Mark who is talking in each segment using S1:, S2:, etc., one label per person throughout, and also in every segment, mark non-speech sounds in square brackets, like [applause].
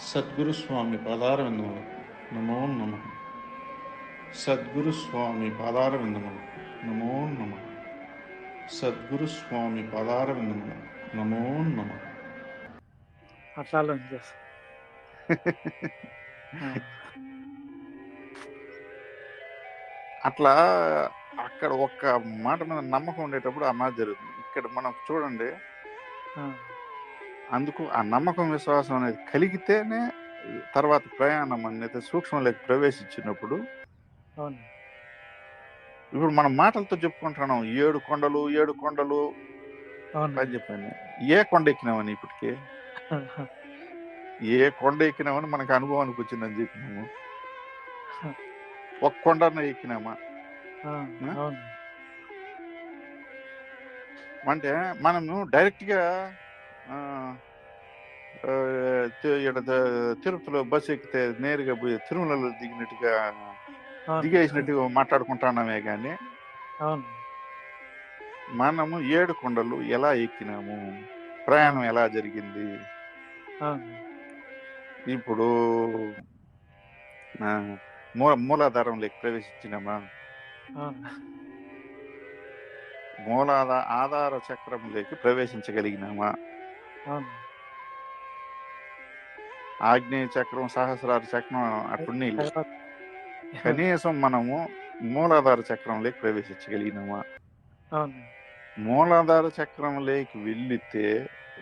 S1: సద్గురు స్వామి పాదారవిందములు. నమో నమ. సద్గురు స్వామి పాదారవిందములు. నమో నమ. సద్గురు స్వామి పాదారవిందములు. నమో నమ.
S2: అట్లా [laughs]
S3: అట్లా అక్కడ ఒక్క మాట మీద నమ్మకం ఉండేటప్పుడు ఆ మాట జరుగుతుంది. ఇక్కడ మనం చూడండి. అందుకు ఆ నమ్మకం విశ్వాసం అనేది కలిగితేనే తర్వాత ప్రయాణం అనేది సూక్ష్మలోకి ప్రవేశించినప్పుడు
S2: అవును.
S3: ఇప్పుడు మనం మాటలతో చెప్పుకుంటున్నాం ఏడు కొండలు ఏడు కొండలు అని చెప్పాను ఏ కొండ ఎక్కినామని ఇప్పటికి? ఏ కొండ ఎక్కినామని మనకు అనుభవానికి వచ్చిందని చెప్పినాము. ఒక కొండన ఎక్కినామా? అంటే మనము డైరెక్ట్ తిరుపతిలో బస్సు ఎక్కితే నేరుగా పోయి తిరుమలలో దిగినట్టుగా. దిగేసినట్టుగా మాట్లాడుకుంటున్నామే కానీ మనము ఏడు కొండలు ఎలా ఎక్కినాము? ప్రయాణం ఎలా జరిగింది? ఇప్పుడు మూల మూలాధారంలోకి ప్రవేశించినామా? మూలాధార ఆధార చక్రంలోకి ప్రవేశించగలిగినామా? ఆగ్నేయ చక్రం సహస్రార చక్రం
S2: తర్వాత.
S3: కనీసం మనము మూలాధార చక్రంలోకి ప్రవేశించగలిగినామా? మూలాధార చక్రంలోకి వెళ్ళితే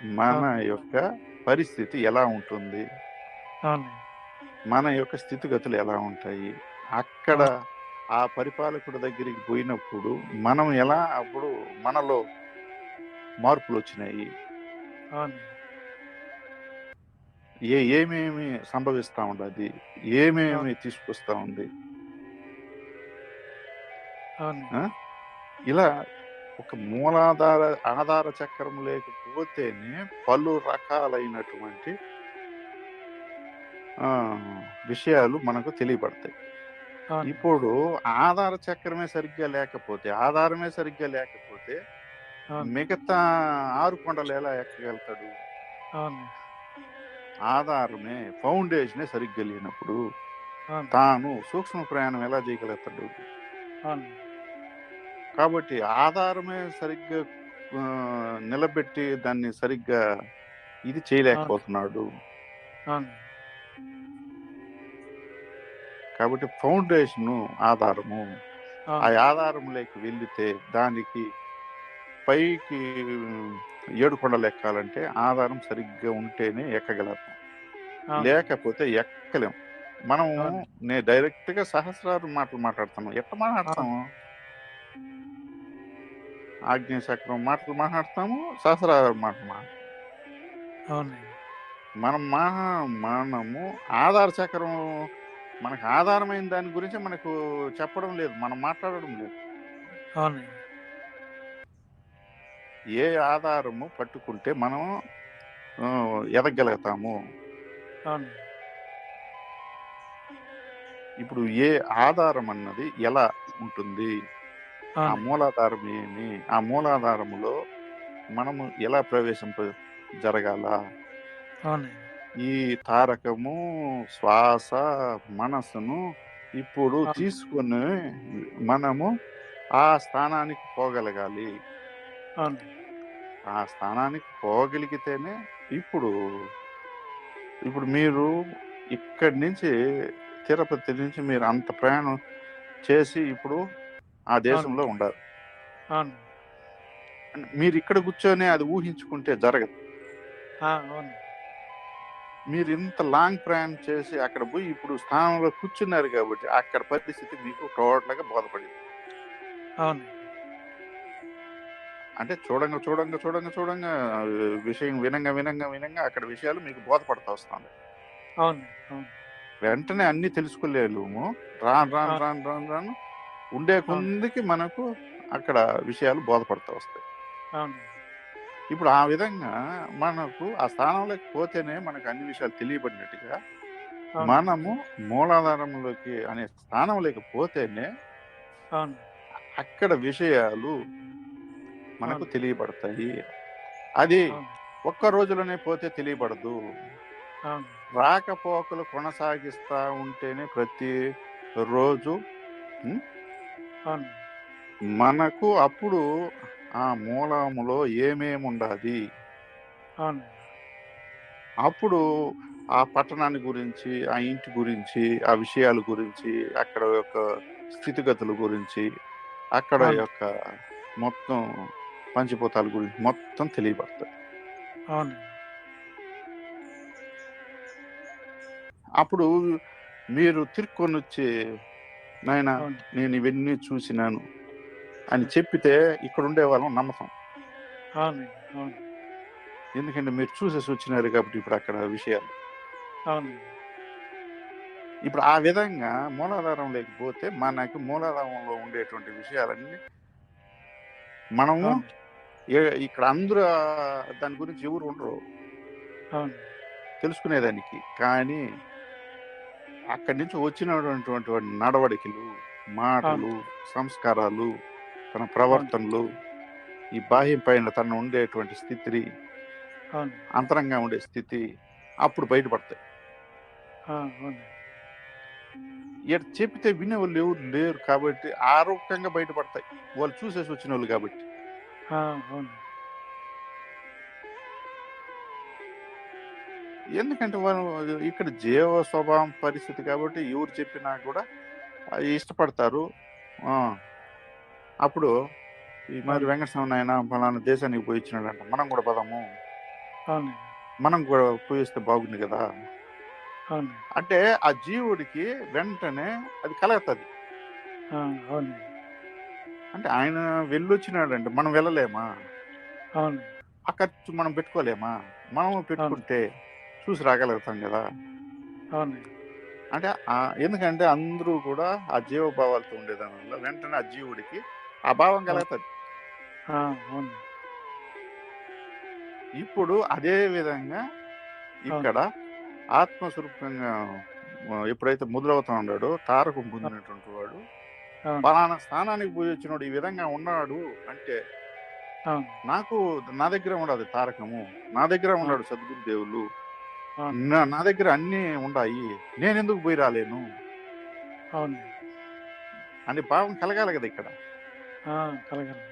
S3: మన. యొక్క పరిస్థితి ఎలా ఉంటుంది? మన యొక్క స్థితిగతులు ఎలా ఉంటాయి? అక్కడ ఆ పరిపాలకుడి దగ్గరికి పోయినప్పుడు మనం ఎలా అప్పుడు మనలో మార్పులు వచ్చినాయి? ఏ ఏమేమి సంభవిస్తా ఉండదు ఏమేమి తీసుకొస్తా ఉంది? ఇలా ఒక మూలాధార ఆధార చక్రం లేకపోతేనే పలు రకాలైనటువంటి విషయాలు మనకు తెలియబడతాయి ఇప్పుడు ఆధార చక్రమే సరిగ్గా లేకపోతే ఆధారమే సరిగ్గా లేకపోతే మిగతా ఆరు కొండలు ఎలా ఎక్కగలుగుతాడు? ఆధారమే ఫౌండేషనే సరిగ్గా లేనప్పుడు తాను సూక్ష్మ ప్రయాణం ఎలా చేయగలుగుతాడు? కాబట్టి ఆధారమే సరిగ్గా నిలబెట్టి దాన్ని సరిగ్గా ఇది చేయలేకపోతున్నాడు. కాబట్టి ఫౌండేషన్ ఆధారము. ఆ ఆధారంలోకి వెళ్ళితే దానికి పైకి ఏడు కొండలు ఎక్కాలంటే ఆధారం సరిగ్గా ఉంటేనే ఎక్కగలుగుతాం
S2: అవును
S3: లేకపోతే ఎక్కలేం. మనం. నేను డైరెక్ట్గా సహస్రారు మాటలు మాట్లాడుతాను ఎట్లా మాట్లాడతాము ఆగ్నేయ చక్రం మాటలు మాట్లాడతాము సహస్రారు మాటలు మాట్లాడతాము మనం మా మనము ఆధార చక్రం మనకు ఆధారమైన దాని గురించి మనకు చెప్పడం లేదు. మనం మాట్లాడడం లేదు.
S2: అవును
S3: ఏ ఆధారము పట్టుకుంటే మనం ఎదగలుగుతాము. ఇప్పుడు ఏ ఆధారం అన్నది ఎలా ఉంటుంది? ఆ మూలాధారం ఏమి? ఆ మూలాధారములో మనము ఎలా ప్రవేశింప జరగాల? ఈ తారకము శ్వాస మనసును ఇప్పుడు. తీసుకుని మనము ఆ స్థానానికి పోగలగాలి.
S2: అవును
S3: ఆ స్థానానికి పోగలిగితేనే ఇప్పుడు ఇప్పుడు మీరు ఇక్కడి నుంచి తిరుపతి నుంచి మీరు అంత ప్రయాణం చేసి ఇప్పుడు ఆ దేశంలో ఉండాలి.
S2: అవును
S3: మీరు ఇక్కడ కూర్చొని అది ఊహించుకుంటే జరగదు.
S2: అవును
S3: మీరు ఇంత లాంగ్ ప్రయాణం చేసి అక్కడ పోయి ఇప్పుడు స్థానంలో కూర్చున్నారు కాబట్టి అక్కడ పరిస్థితి మీకు టోటల్గా బోధపడింది.
S2: అవును
S3: అంటే చూడంగా చూడంగా చూడంగా చూడంగా విషయం వినంగా వినంగా వినంగా అక్కడ విషయాలు మీకు బోధపడతా వస్తుంది
S2: అవును
S3: వెంటనే అన్ని తెలుసుకోలేము రాను రాను. రాను రాను రాను ఉండే కొందికి మనకు అక్కడ విషయాలు బోధపడుతూ వస్తాయి. ఇప్పుడు ఆ విధంగా మనకు ఆ స్థానంలోకి పోతేనే మనకు అన్ని విషయాలు తెలియబడినట్టుగా మనము మూలాధారంలోకి అనే స్థానంలోకి పోతేనే అక్కడ విషయాలు మనకు. తెలియబడతాయి. అది ఒక్క రోజులోనే పోతే తెలియబడదు. రాకపోకలు కొనసాగిస్తా ఉంటేనే ప్రతి రోజు మనకు అప్పుడు ఆ మూలములో ఏమేమి ఉండాలి అప్పుడు ఆ పట్టణాన్ని గురించి ఆ ఇంటి గురించి ఆ విషయాల గురించి అక్కడ యొక్క స్థితిగతుల గురించి అక్కడ. యొక్క మొత్తం పంచభూతాల గురించి మొత్తం తెలియబడతాయి
S2: అవును.
S3: అప్పుడు మీరు తిరుక్కొని వచ్చి నాయన నేను ఇవన్నీ చూసినాను అని చెప్పితే ఇక్కడ ఉండే వాళ్ళం నమ్మకం. ఎందుకంటే మీరు చూసేసి వచ్చినారు కాబట్టి ఇప్పుడు అక్కడ విషయాలు. ఇప్పుడు ఆ విధంగా మూలాధారం లేకపోతే మనకి మూలాధారంలో ఉండేటువంటి విషయాలన్నీ మనము ఇక్కడ అందరూ దాని గురించి ఎవరు ఉండరు. తెలుసుకునేదానికి. కానీ అక్కడి నుంచి వచ్చినటువంటి నడవడికలు మాటలు సంస్కారాలు తన ప్రవర్తనలు ఈ బాహ్యం పైన తన ఉండేటువంటి స్థితి అంతరంగా ఉండే స్థితి అప్పుడు బయటపడతాయి. ఇక్కడ చెప్తే వినేవాళ్ళు ఎవరు లేరు కాబట్టి ఆరోగ్యంగా బయటపడతాయి. వాళ్ళు చూసేసి వచ్చిన వాళ్ళు కాబట్టి.
S2: అవును.
S3: ఎందుకంటే వాళ్ళు ఇక్కడ జీవ స్వభావం పరిస్థితి కాబట్టి ఎవరు చెప్పినా కూడా అది ఇష్టపడతారు. అప్పుడు ఈ మరి. వెంకటస్వామి ఆయన ఫలానా దేశానికి పోయి ఇచ్చినాడంట మనం కూడా పదము.
S2: అవును.
S3: మనం కూడా పోయిస్తే బాగుంది కదా.
S2: అవును.
S3: అంటే ఆ జీవుడికి వెంటనే అది కలుగుతుంది. అంటే ఆయన వెళ్ళొచ్చినాడంటే మనం వెళ్ళలేమా?
S2: అవును
S3: ఆ ఖర్చు మనం పెట్టుకోలేమా? మనం పెట్టుకుంటే చూసి రాగలుగుతాం కదా.
S2: అవును
S3: అంటే ఎందుకంటే అందరూ కూడా ఆ జీవభావాలతో ఉండేదాని వల్ల వెంటనే ఆ జీవుడికి ఆ భావం కలుగుతుంది. ఇప్పుడు అదే విధంగా ఇక్కడ ఆత్మస్వరూపంగా ఎప్పుడైతే ముద్రవుతా ఉన్నాడో తారకం పొందినటువంటి వాడు ఫలానా స్థానానికి పోయి వచ్చినోడు ఈ విధంగా ఉన్నాడు అంటే నాకు నా దగ్గర ఉండదు తారకము. నా దగ్గర ఉన్నాడు సద్గురుదేవులు
S2: అవును
S3: నా దగ్గర అన్నీ ఉన్నాయి నేను ఎందుకు పోయి రాలేను?
S2: అవును.
S3: అనే భావం కలగాలి కదా ఇక్కడ.
S2: ఆ, కలగలదు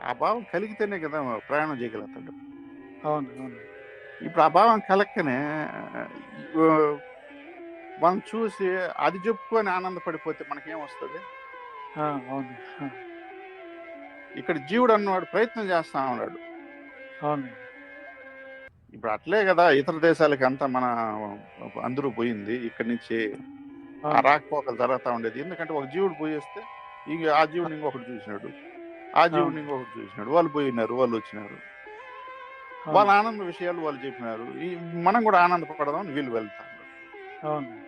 S3: ఆ భావం కలిగితేనే కదా ప్రయాణం చేయగలుగుతాడు.
S2: అవును అవును.
S3: ఇప్పుడు ఆ భావం కలక్కనే మనం చూసి అది చెప్పుకొని ఆనందపడిపోతే మనకేం వస్తుంది?
S2: అవును.
S3: ఇక్కడ జీవుడు అన్నవాడు ప్రయత్నం చేస్తా ఉన్నాడు.
S2: అవును.
S3: ఇప్పుడు అట్లే కదా ఇతర దేశాలకి అంతా మన అందరూ పోయింది. ఇక్కడి నుంచి రాకపోకలు జరుగుతూ ఉండేది. ఎందుకంటే ఒక జీవుడు పోయేస్తే ఇంక ఆ జీవుడిని ఇంకొకటి చూసినాడు. ఆ జీవుడిని ఇంకొకటి చూసినాడు. వాళ్ళు పోయినారు వాళ్ళు వచ్చినారు. వాళ్ళ ఆనంద విషయాలు వాళ్ళు చెప్పినారు. ఈ మనం కూడా ఆనందపడదాం వీళ్ళు వెళ్తారు.
S2: అవును.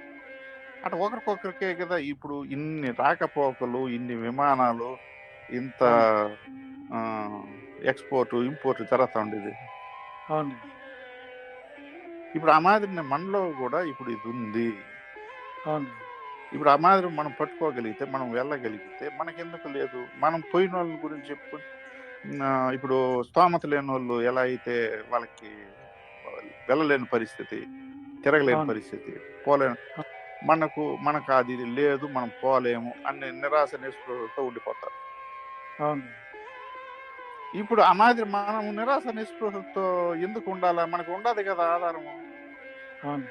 S3: అటు ఒకరికొకరికే కదా ఇప్పుడు ఇన్ని రాకపోకలు ఇన్ని విమానాలు ఇంత ఎక్స్పోర్ట్ ఇంపోర్ట్ జరుగుతూ ఉండేది.
S2: అవును
S3: ఇప్పుడు ఆ మాదిరి మనలో కూడా ఇప్పుడు ఇది ఉంది.
S2: అవును
S3: ఇప్పుడు ఆ మాదిరి మనం పట్టుకోగలిగితే మనం వెళ్ళగలిగితే మనకెందుకు లేదు? మనం పోయిన వాళ్ళ గురించి చెప్పు ఆ, ఇప్పుడు స్తోమత లేని వాళ్ళు ఎలా అయితే వాళ్ళకి వెళ్ళలేని పరిస్థితి తిరగలేని. పరిస్థితి పోలేని మనకు మనకు అది లేదు మనం పోలేము అనే నిరాశ నిస్పృహతో ఉండిపోతారు.
S2: అవును.
S3: ఇప్పుడు మాదిరి మనం నిరాశ నిస్పృహతో ఎందుకు ఉండాలా? మనకు ఉండదు కదా ఆధారము.
S2: అవును.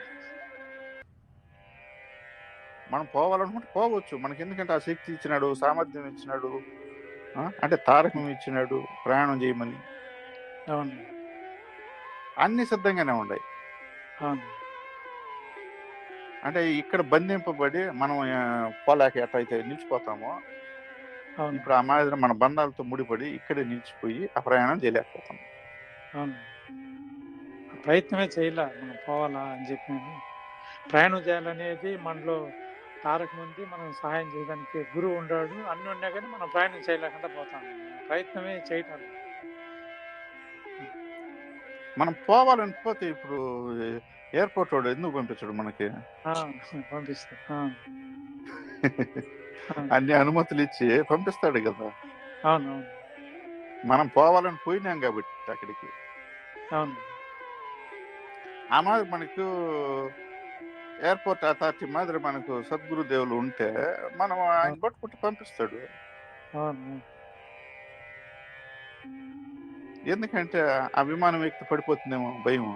S3: మనం పోవాలనుకుంటే పోవచ్చు. మనకి ఎందుకంటే ఆ శక్తి ఇచ్చినాడు సామర్థ్యం ఇచ్చినాడు అంటే తారకం ఇచ్చినాడు ప్రయాణం చేయమని.
S2: అవును.
S3: అన్ని సిద్ధంగానే ఉన్నాయి
S2: అవును.
S3: అంటే ఇక్కడ బంధింపబడి మనం పోలేక ఎట్లయితే నిలిచిపోతామో
S2: అవును.
S3: ఇప్పుడు ఆ మాదిరి మన బంధాలతో ముడిపడి ఇక్కడే నిలిచిపోయి ఆ ప్రయాణం చేయలేకపోతాం.
S2: అవును. ప్రయత్నమే చేయలే? మనం పోవాలా అని చెప్పి ప్రయాణం చేయాలనేది మనలో తారక ఉంది. మనం సహాయం చేయడానికి గురువు ఉన్నాడు. అన్ని ఉన్నా కానీ మనం ప్రయాణం చేయలేకుండా పోతాం. ప్రయత్నమే చేయటం.
S3: మనం పోవాలని పోతే ఇప్పుడు ఎయిర్పోర్ట్ వాడు ఎందుకు పంపించడు మనకి?
S2: పంపిస్తా. [laughs]
S3: అన్ని అనుమతులు ఇచ్చి పంపిస్తాడు కదా.
S2: అవును అవును
S3: మనం పోవాలని పోయినాం కాబట్టి అక్కడికి.
S2: అవును.
S3: ఆ మాదిరి మనకు ఎయిర్పోర్ట్ అథారిటీ మాదిరి మనకు సద్గురు దేవులు ఉంటే మనం ఆయన పట్టుకుంటే పంపిస్తాడు.
S2: అవును.
S3: ఎందుకంటే విమానం ఎక్కి పడిపోతుందేమో భయం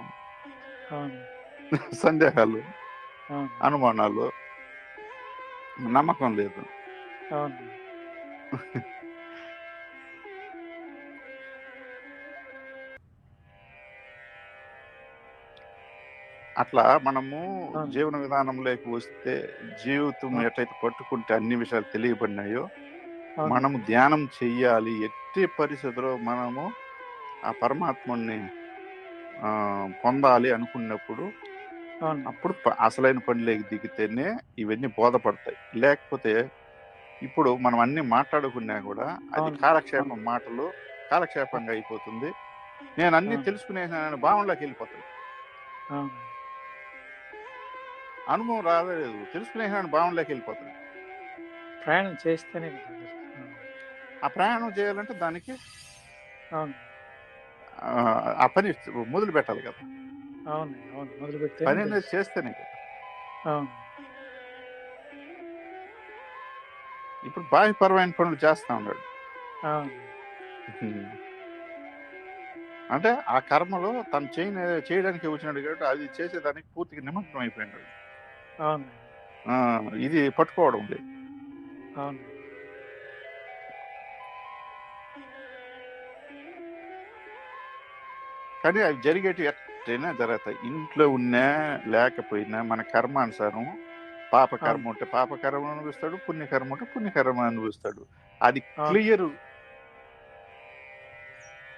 S3: [laughs] సందేహాలు అనుమానాలు నమ్మకం లేదు అట్లా మనము. జీవన విధానంలోకి వస్తే జీవితం. ఎట్లయితే పట్టుకుంటే అన్ని విషయాలు తెలియబడినాయో. మనము ధ్యానం చెయ్యాలి ఎట్టి పరిస్థితిలో మనము ఆ పరమాత్ముని ఆ, పొందాలి అనుకున్నప్పుడు అప్పుడు అసలైన పనిలోకి దిగితేనే ఇవన్నీ బోధపడతాయి. లేకపోతే ఇప్పుడు మనం అన్ని మాట్లాడుకున్నా కూడా అది. కాలక్షేపం మాటలు కాలక్షేపంగా అయిపోతుంది. నేను అన్ని. తెలుసుకునేసానని భావనలోకి వెళ్ళిపోతాను అనుభవం రాలేదు. తెలుసుకునేసానని భావనలోకి వెళ్ళిపోతాను
S2: ప్రయాణం చేస్తేనే.
S3: ఆ ప్రయాణం చేయాలంటే దానికి
S2: అవును.
S3: ఆ, పని మొదలు పెట్టాలి కదా.
S2: అవును అవును మొదలు పెడితే
S3: పని అనేది చేస్తేనే కదా.
S2: అవును.
S3: ఇప్పుడు బాహ్యపరమైన పనులు చేస్తా ఉన్నాడు. అంటే ఆ కర్మలో తను చేయని చేయడానికి వచ్చినాడు కాబట్టి అది చేసేదానికి పూర్తిగా నిమగ్నం అయిపోయినాడు. ఇది పట్టుకోవడం లేదు. కానీ అవి జరిగేటి ఎట్టయినా జరుగుతాయి. ఇంట్లో ఉన్నా లేకపోయినా మన కర్మానుసారం పాప కర్మ ఉంటే పాప కర్మ అనుభవిస్తాడు పుణ్యకర్మ ఉంటే పుణ్యకర్మ అనుభవిస్తాడు. అది. క్లియర్.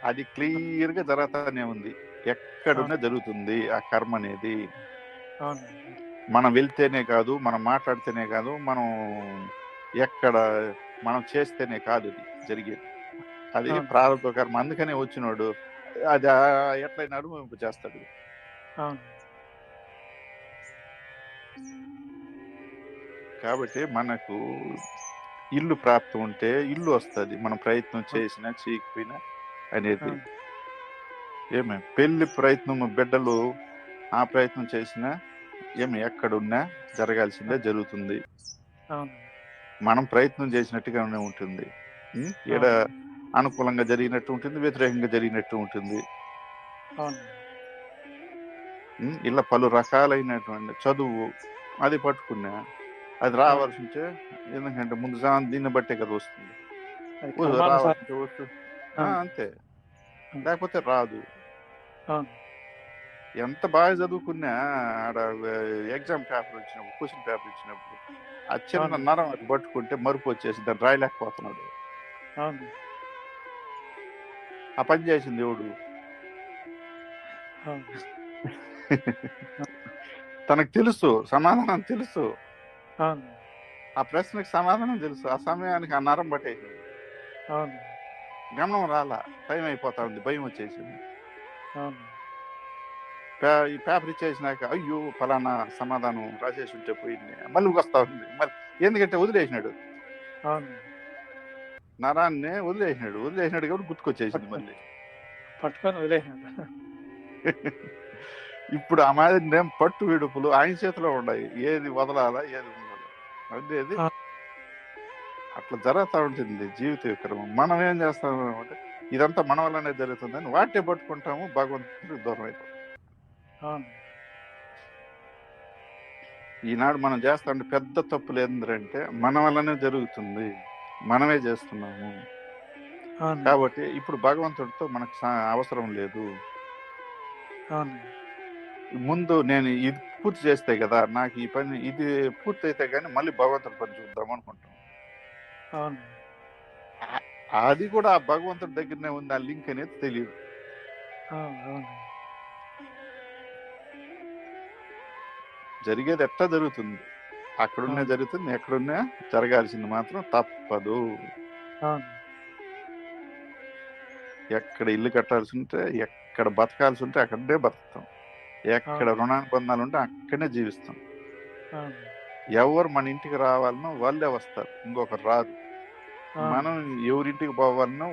S3: అది క్లియర్గా జరుగుతానే ఉంది. ఎక్కడున్నా జరుగుతుంది ఆ కర్మ అనేది. మనం వెళ్తేనే కాదు మనం మాట్లాడితేనే కాదు మనం ఎక్కడ మనం చేస్తేనే కాదు అది జరిగేది. అది. ప్రారంభ కర్మ. అందుకనే వచ్చినోడు అది ఎట్లయినా అనుభవింప చేస్తాడు. కాబట్టి మనకు ఇల్లు ప్రాప్తి ఉంటే ఇల్లు వస్తుంది. మనం ప్రయత్నం చేసినా చేయకపోయినా అనేది. ఏమే? పెళ్ళి ప్రయత్నం బిడ్డలు ఆ ప్రయత్నం చేసినా ఏమి? ఎక్కడున్నా జరగాల్సిందే జరుగుతుంది. మనం ప్రయత్నం చేసినట్టుగానే ఉంటుంది? ఈడ అనుకూలంగా జరిగినట్టు ఉంటుంది వ్యతిరేకంగా జరిగినట్టు ఉంటుంది? ఇలా పలు రకాలైనటువంటి చదువు అది పట్టుకున్నా అది రావాల్సి ఉంటే ఎందుకంటే ముందు దీన్ని బట్టే కదా వస్తుంది. అంతే. లేకపోతే రాదు ఎంత బాగా చదువుకున్నా ఆడ ఎగ్జామ్ పేపర్ వచ్చినప్పుడు క్వశ్చన్ పేపర్ ఇచ్చినప్పుడు ఆ చిన్న. నరం పట్టుకుంటే మరుపు వచ్చేసి దాన్ని రాయలేకపోతున్నాడు ఆ పని చేసింది ఎవడు
S2: అవును.
S3: తనకు తెలుసు సమాధానం తెలుసు. ఆ ప్రశ్నకు సమాధానం తెలుసు. ఆ సమయానికి ఆ నరం పట్టేసింది. గమనం రాలా. టైం అయిపోతా ఉంది. భయం వచ్చేసింది. ఈ పేపర్ ఇచ్చేసినాక అయ్యో ఫలానా సమాధానం రాసేసి ఉంటే పోయింది. మళ్ళీ వస్తా ఉంది. మళ్ళీ ఎందుకంటే వదిలేసినాడు. నరాన్ని వదిలేసినాడు వదిలేసినాడు కాబట్టి గుర్తుకొచ్చేసింది మళ్ళీ.
S2: పట్టుకొని వదిలేసినాడు. [laughs]
S3: ఇప్పుడు ఆ మాదిరి నేను పట్టు విడుపులు ఆయన చేతిలో ఉన్నాయి. ఏది వదలాలా ఏది ఉండాలా అనేది
S2: ఆ.
S3: అట్లా జరుగుతూ ఉంటుంది జీవిత విక్రమం. మనం ఏం చేస్తాం అంటే ఇదంతా మన వల్లనే జరుగుతుందని వాటే పట్టుకుంటాము భగవంతుడికి దూరం అయిపోతాం
S2: అవును.
S3: ఈనాడు మనం చేస్తాంటే పెద్ద తప్పులు ఏంటంటే మన వల్లనే జరుగుతుంది. మనమే చేస్తున్నాము. కాబట్టి ఇప్పుడు భగవంతుడితో మనకు అవసరం లేదు. ముందు నేను ఇది పూర్తి చేస్తే కదా నాకు ఈ పని ఇది పూర్తి అయితే కానీ మళ్ళీ భగవంతుడి పని చూద్దాం అనుకుంటాం.
S2: అవును.
S3: అది కూడా ఆ భగవంతుడి దగ్గరనే ఉంది ఆ లింక్ అనేది తెలియదు జరిగేది ఎట్టా జరుగుతుంది? అక్కడున్నే. జరుగుతుంది. ఎక్కడున్నా జరగాల్సింది మాత్రం తప్పదు. ఎక్కడ ఇల్లు కట్టాల్సి ఉంటే ఎక్కడ బతకాల్సి ఉంటే అక్కడే బతుకుతాం. ఎక్కడ. రుణానుబంధాలు ఉంటే అక్కడనే జీవిస్తాం. ఎవరు మన ఇంటికి రావాలనో వాళ్ళే వస్తారు. ఇంకొకరు రాదు. మనం ఎవరింటికి పోవాలనో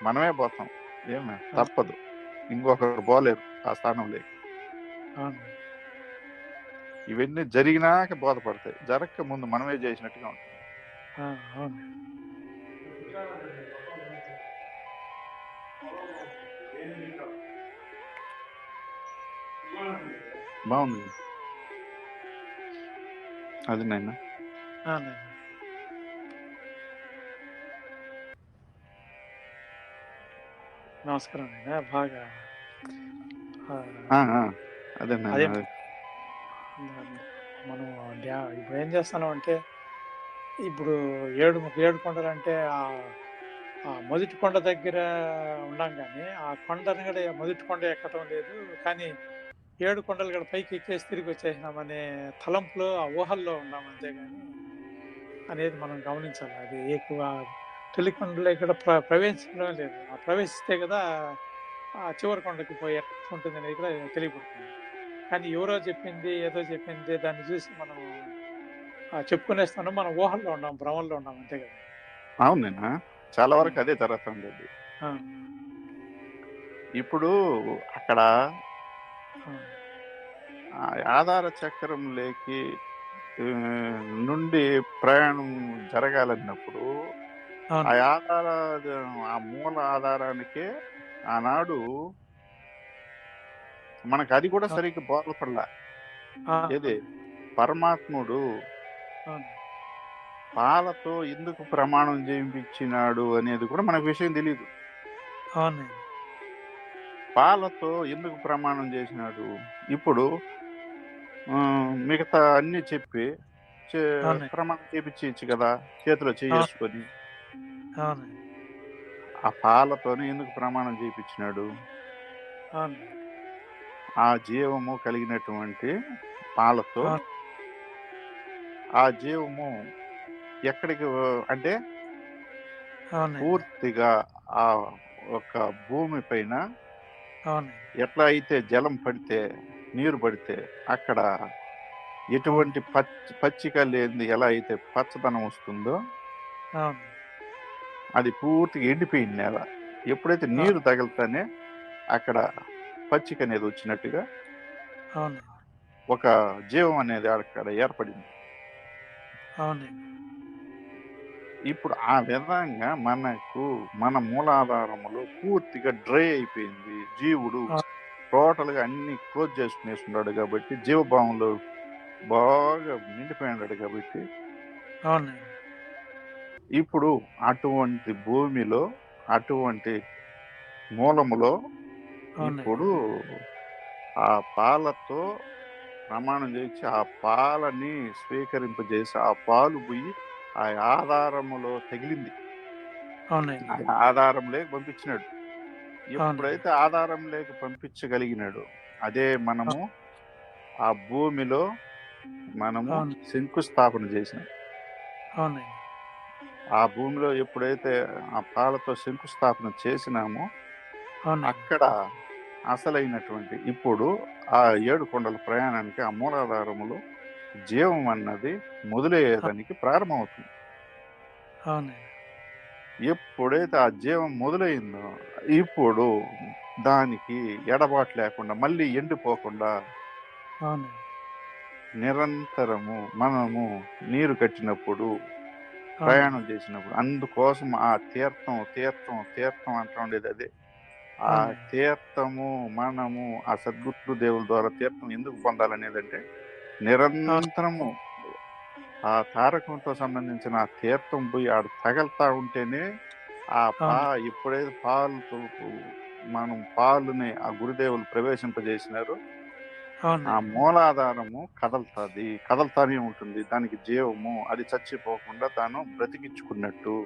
S3: మనమే పోతాం. ఏమే? తప్పదు. ఇంకొకరు పోలేరు. ఆ స్థానంలో
S2: అవును.
S3: ఇవన్నీ జరిగినాక బోధపడతాయి. జరగక ముందు మనమే చేసినట్టుగా ఉంటుంది. బాగుంది. అది
S2: అవును నమస్కారం బాగా
S3: అదే.
S2: అదే. మనం డ్యా ఇప్పుడు ఏం చేస్తున్నాం అంటే ఇప్పుడు ఏడు ఏడు కొండలు అంటే ఆ మొదటి కొండ దగ్గర ఉన్నాం కానీ ఆ కొండను కూడా మొదటి కొండ ఎక్కడం లేదు. కానీ ఏడు కొండలు కూడా పైకి ఎక్కేసి తిరిగి వచ్చేసినామనే తలంపులో ఆ ఊహల్లో ఉన్నాం అంతేగాని అనేది మనం గమనించాలి. అది ఎక్కువ తొలికొండలో ఇక్కడ ప్ర ప్రవేశించడం లేదు. ఆ ప్రవేశిస్తే కదా ఆ చివరి కొండకి పోయి ఎట్లా ఉంటుంది అనేది కూడా తెలియబడుతుంది కానీ ఎవరో చెప్పింది ఏదో చెప్పింది దాన్ని చూసి మనం చెప్పుకునేస్తాను మనం ఊహల్లో ఉన్నాం భ్రమంలో ఉన్నాం అంతే కదా?
S3: అవును నాయన చాలా వరకు అదే జరుగుతుంది ఇప్పుడు అక్కడ ఆధార చక్రం లేకి నుండి ప్రయాణం జరగాలన్నప్పుడు ఆ ఆధార ఆ మూల ఆధారానికే ఆనాడు మనకు అది కూడా సరిగ్గా బోధపడలా. ఏది? పరమాత్ముడు పాలతో ఎందుకు ప్రమాణం చేయించినాడు అనేది కూడా మనకు విషయం తెలియదు పాలతో ఎందుకు ప్రమాణం చేసినాడు? ఇప్పుడు మిగతా అన్ని చెప్పి. ప్రమాణం చేపించచ్చు కదా చేతిలో చేసుకొని ఆ పాలతోనే ఎందుకు ప్రమాణం చేయించినాడు? ఆ జీవము కలిగినటువంటి పాలతో. ఆ. జీవము ఎక్కడికి అంటే పూర్తిగా ఆ ఒక భూమి పైన ఎట్లా అయితే జలం పడితే నీరు పడితే అక్కడ ఎటువంటి పచ్చి పచ్చిక లేనిది ఎలా అయితే పచ్చదనం వస్తుందో అది పూర్తిగా ఎండిపోయింది నేల. ఎప్పుడైతే నీరు తగిలితేనే అక్కడ పచ్చిక అనేది వచ్చినట్టుగా
S2: అవును.
S3: ఒక జీవం అనేది అక్కడ ఏర్పడింది.
S2: అవును
S3: ఇప్పుడు ఆ విధంగా మనకు మన మూలాధారములో పూర్తిగా డ్రై అయిపోయింది. జీవుడు
S2: ఆ.
S3: టోటల్గా అన్ని క్లోజ్ చేసుకునేస్తున్నాడు కాబట్టి జీవభావంలో బాగా నిండిపోయినాడు కాబట్టి ఇప్పుడు అటువంటి భూమిలో అటువంటి మూలములో ఇప్పుడు ఆ పాలతో ప్రమాణం చేసి ఆ పాలని స్వీకరింపజేసి ఆ పాలు పోయి ఆ ఆధారములో తగిలింది. ఆధారం లేక పంపించినాడు. ఎప్పుడైతే ఆధారం లేక పంపించగలిగినాడు అదే మనము ఆ భూమిలో మనము. శంకుస్థాపన చేసినాం. ఆ భూమిలో ఎప్పుడైతే ఆ పాలతో శంకుస్థాపన చేసినామో అక్కడ అసలైనటువంటి ఇప్పుడు ఆ ఏడు కొండల ప్రయాణానికి ఆ మూలాధారములో జీవం అన్నది మొదలయ్యేదానికి ప్రారంభమవుతుంది. ఎప్పుడైతే ఆ జీవం మొదలైందో ఇప్పుడు దానికి ఎడబాటు లేకుండా మళ్ళీ ఎండిపోకుండా నిరంతరము మనము నీరు కట్టినప్పుడు ప్రయాణం చేసినప్పుడు అందుకోసం ఆ తీర్థం తీర్థం తీర్థం అంటా ఉండేది అదే. ఆ. తీర్థము మనము ఆ సద్గురు దేవుల ద్వారా తీర్థం ఎందుకు పొందాలనేది అంటే నిరంతరము ఆ తారకంతో సంబంధించిన ఆ తీర్థం పోయి ఆడు తగలుతా ఉంటేనే ఆ పా ఎప్పుడైతే పాలు మనం పాలుని ఆ గురుదేవులు ప్రవేశింపజేసినారో. ఆ మూలాధారము కదలుతుంది కదలుతానే ఉంటుంది. దానికి జీవము అది చచ్చిపోకుండా తాను బ్రతికించుకున్నట్టు.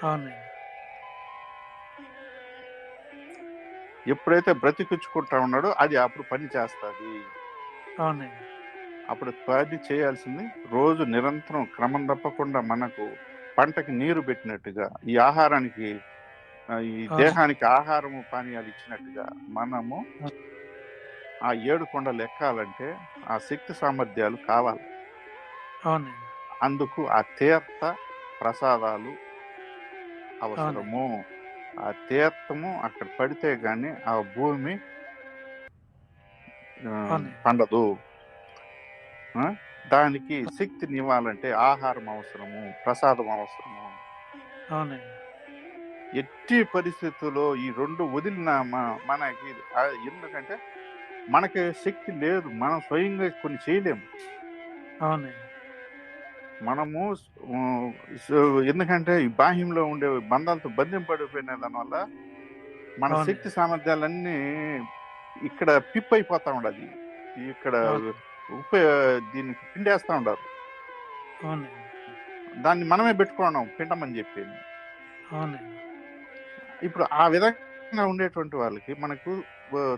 S2: అవును
S3: ఎప్పుడైతే బ్రతికించుకుంటా ఉన్నాడో అది అప్పుడు పని చేస్తుంది. అప్పుడు పది చేయాల్సింది రోజు నిరంతరం క్రమం తప్పకుండా మనకు పంటకి నీరు పెట్టినట్టుగా ఈ ఆహారానికి ఈ. దేహానికి ఆహారము పానీయాలు ఇచ్చినట్టుగా మనము
S2: ఆ.
S3: ఏడు కొండలు ఎక్కాలంటే ఆ శక్తి సామర్థ్యాలు కావాలి. అందుకు ఆ తీర్థ ప్రసాదాలు అవసరము. ఆ తీర్థము అక్కడ పడితే గాని ఆ భూమి. పండదు? దానికి శక్తిని ఇవ్వాలంటే ఆహారం అవసరము ప్రసాదం అవసరము. ఎట్టి పరిస్థితుల్లో ఈ రెండు వదిలిన మ- మనకి ఎందుకంటే మనకి శక్తి లేదు. మనం స్వయంగా కొన్ని చేయలేము.
S2: అవునండి.
S3: మనము ఎందుకంటే ఈ బాహ్యంలో ఉండే బంధాలతో బంధం పడిపోయిన దానివల్ల మన. శక్తి సామర్థ్యాలన్నీ ఇక్కడ పిప్ అయిపోతా ఉండదు ఇక్కడ. ఉప దీనికి పిండేస్తా ఉండరు
S2: అవునండి.
S3: దాన్ని మనమే పెట్టుకున్నాం పిండమని చెప్పి ఇప్పుడు ఆ విధంగా ఉండేటువంటి వాళ్ళకి మనకు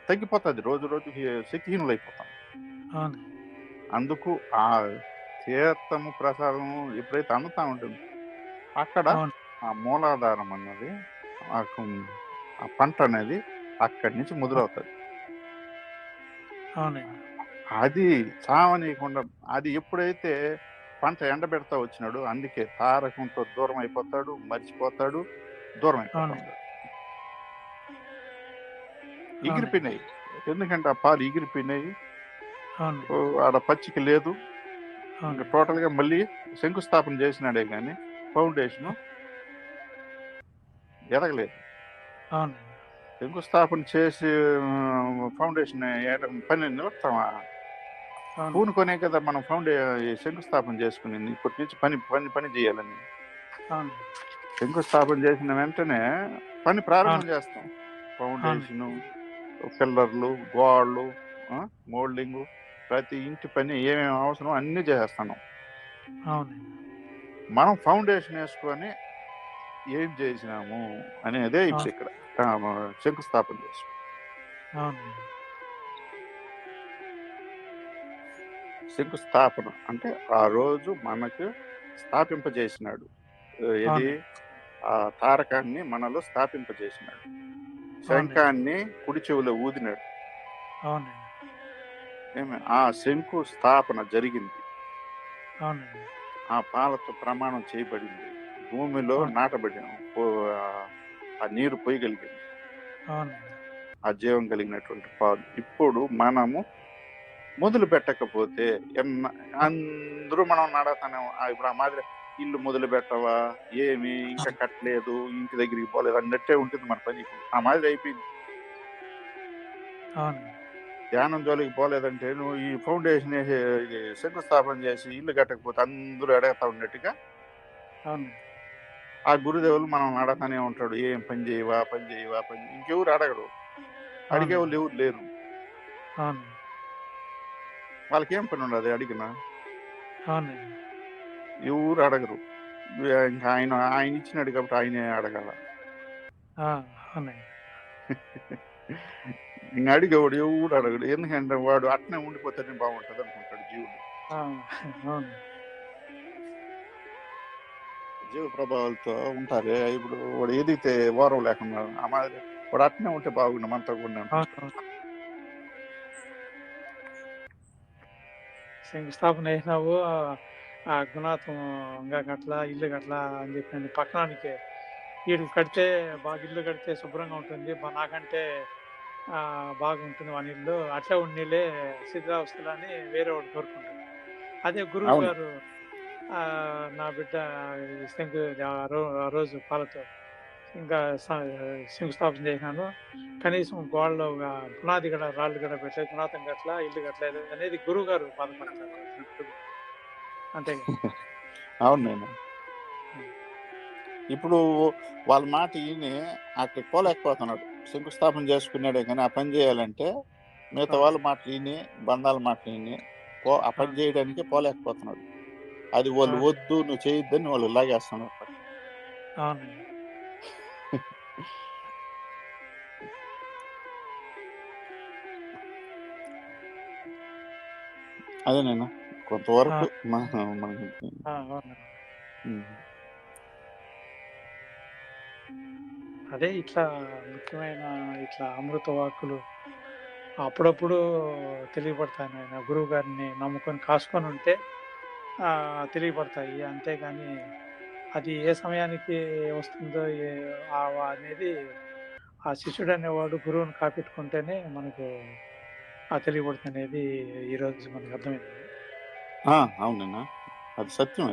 S3: తగ్గిపోతుంది. రోజు రోజుకి శక్తిహీనులు అయిపోతాం అందుకు ఆ తీర్థము ప్రసాదము ఎప్పుడైతే అందుతా ఉంటుంది అక్కడ. ఆ మూలాధారం అన్నది ఆ పంట అనేది అక్కడి నుంచి మొదలవుతుంది. అది చావనీయకుండా అది ఎప్పుడైతే పంట ఎండబెడతా వచ్చినాడు అందుకే తారకంతో దూరం అయిపోతాడు మర్చిపోతాడు దూరం అయిపోతాడు ఎగిరిపోయినాయి. ఎందుకంటే ఆ పాలు ఎగిరిపోయినాయి. ఆడ పచ్చిక లేదు. టోటల్గా మళ్ళీ శంకుస్థాపన చేసినాడే కానీ ఫౌండేషన్ ఎదగలేదు. శంకుస్థాపన చేసి ఫౌండేషన్ పని
S2: అవును.
S3: పూనుకొనే కదా మనం ఫౌండే శంకుస్థాపన చేసుకునింది. ఇప్పటి నుంచి పని పని పని చేయాలని. శంకుస్థాపన చేసిన వెంటనే పని ప్రారంభం చేస్తాం. ఫౌండేషన్ పిల్లర్లు గోడలు మోల్డింగ్ ప్రతి ఇంటి పని ఏమేమి అవసరం అన్ని చేసేస్తున్నాం.
S2: అవునండి.
S3: మనం ఫౌండేషన్ వేసుకొని ఏం చేసినాము అనేదే ఇప్పుడు ఇక్కడ శంకుస్థాపన చేసాం శంకుస్థాపన అంటే ఆ రోజు మనకు స్థాపింపజేసినాడు. ఇది ఆ తారకాన్ని మనలో స్థాపింపజేసినాడు. శంఖాన్ని కుడి చెవిలో ఊదినాడు.
S2: అవునండి.
S3: ఏమి ఆ శంకు స్థాపన జరిగింది.
S2: అవునండి.
S3: ఆ పాలతో ప్రమాణం చేయబడింది. భూమిలో. నాటబడిన ఆ నీరు పోయగలిగింది.
S2: అవునండి.
S3: ఆ జీవం కలిగినటువంటి పాలు. ఇప్పుడు మనము మొదలు పెట్టకపోతే అందరూ మనం నడతానే ఇప్పుడు ఆ మాదిరి ఇల్లు మొదలు పెట్టవా? ఏమి? ఇంకా కట్టలేదు. ఇంటి దగ్గరికి పోలేదు. అన్నట్టే ఉంటుంది మన పని ఆ మాదిరి అయిపోయింది. ధ్యానం జోలికి పోలేదంటే నువ్వు ఈ ఫౌండేషన్ వేసి ఇది శంకుస్థాపన చేసి ఇల్లు కట్టకపోతే అందరూ అడగతా ఉన్నట్టుగా? ఆ గురుదేవులు మనం అడగతానే ఉంటాడు ఏం పని చేయవా పని చేయవా పని చేయ-" ఇంకెవరు అడగరు. అడిగే వాళ్ళు ఎవరు లేరు. వాళ్ళకి ఏం పని ఉండదు అడిగినా. ఎవరు అడగరు. ఇంకా ఆయన ఆయన ఇచ్చినాడు కాబట్టి ఆయనే అడగాల. [laughs] ఇంకా అడిగేవాడు ఎవడు అడగడు. ఎందుకంటే వాడు అట్నే ఉండిపోతేనే బాగుంటది అనుకుంటాడు జీవుడు. జీవ ప్రభావాలతో ఉంటారే. ఇప్పుడు వాడు ఎదిగితే ఓరం లేకుండా ఆ మాదిరి వాడు అట్నే ఉంటే బాగుండు మనతో కూడా.
S2: శంకుస్థాపన వేసినావు ఆ- ఆ గుణాత్మం ఇంకా గట్ల ఇల్లు గట్ల అని చెప్పి పక్కనానికి వీళ్ళు కడితే బాగా ఇల్లు కడితే శుభ్రంగా ఉంటుంది. బా- నాకంటే ఆ, బాగుంటుంది వాని ఇల్లు అట్లా ఉన్నీళ్ళే శిథిలావస్థలని వేరే వాడు కోరుకుంటాడు. అదే గురువు. గారు నా బిడ్డ శంకు ఆ రోజు పాలతో ఇంకా శంకుస్థాపన చేసినాను. కనీసం గోడలో పునాది గడ రాళ్ళు గడ పెట్టలేదు పునాతం గట్ల ఇల్లు కట్టలేదు అనేది గురువు గారు బాధపడతారు. [laughs] అంతే.
S3: అవును నేను ఇప్పుడు వాళ్ళ మాట ఈయన అక్కడ పోలేకపోతున్నాడు. శంకుస్థాపన చేసుకున్నాడే కానీ ఆ పని చేయాలంటే మిగతా వాళ్ళ మాటలు ఈయన బంధాల మాటలు ఈయన పో ఆ పని చేయడానికి పోలేకపోతున్నాడు. అది వాళ్ళు. వద్దు నువ్వు చేయొద్దని వాళ్ళు లాగేస్తున్నారు.
S2: అవునండి.
S3: అదే నేను కొంతవరకు మనకి
S2: అదే ఇట్లా ముఖ్యమైన ఇట్లా అమృత వాక్కులు అప్పుడప్పుడు తెలియపడతాయి నాయన గురువు గారిని నమ్ముకొని కాసుకొని ఉంటే తెలియపడతాయి. అంతేగాని అది ఏ సమయానికి వస్తుందో అనేది ఆ శిష్యుడు అనేవాడు గురువుని కాపెట్టుకుంటేనే మనకు ఆ తెలియబడుతుంది అనేది ఈరోజు మనకు అర్థమైంది.
S3: అవునన్నా. అది సత్యం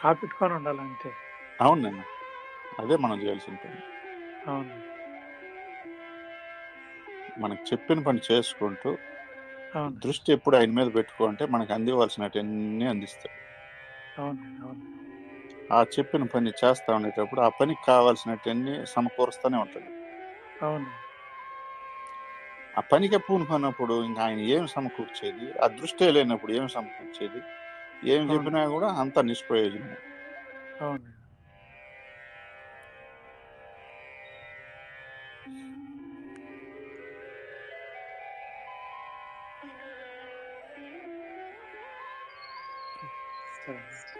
S2: కాపెట్టుకొని ఉండాలి అంతే
S3: అవునన్నా. అదే మనం చేయాల్సిన పని.
S2: అవును.
S3: మనకు చెప్పిన పని చేసుకుంటూ దృష్టి ఎప్పుడు ఆయన మీద పెట్టుకుంటే మనకు అందివలసినవన్నీ
S2: అవును
S3: ఆ చెప్పిన పని చేస్తా ఉండేటప్పుడు ఆ పనికి కావాల్సినవన్నీ సమకూరుస్తూనే ఉంటాడు
S2: అవును.
S3: ఆ పనికే పూనుకున్నప్పుడు ఇంకా ఆయన ఏం సమకూర్చేది? ఆ దృష్టి లేనప్పుడు ఏం సమకూర్చేది? ఏం. చెప్పినా కూడా అంత నిష్ప్రయోజనం
S2: అవును.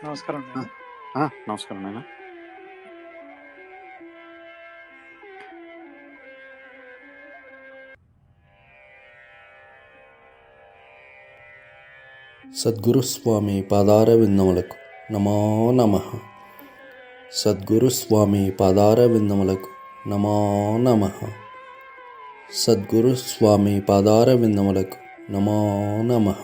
S2: నమస్కారం
S3: నమస్కారం నాయన
S4: సద్గురుస్వామి పాదార విందములకు నమో నమ. సద్గురుస్వామి పాదార విందములకు నమో నమ. సద్గురు స్వామి పాదార విందములకు నమో నమ.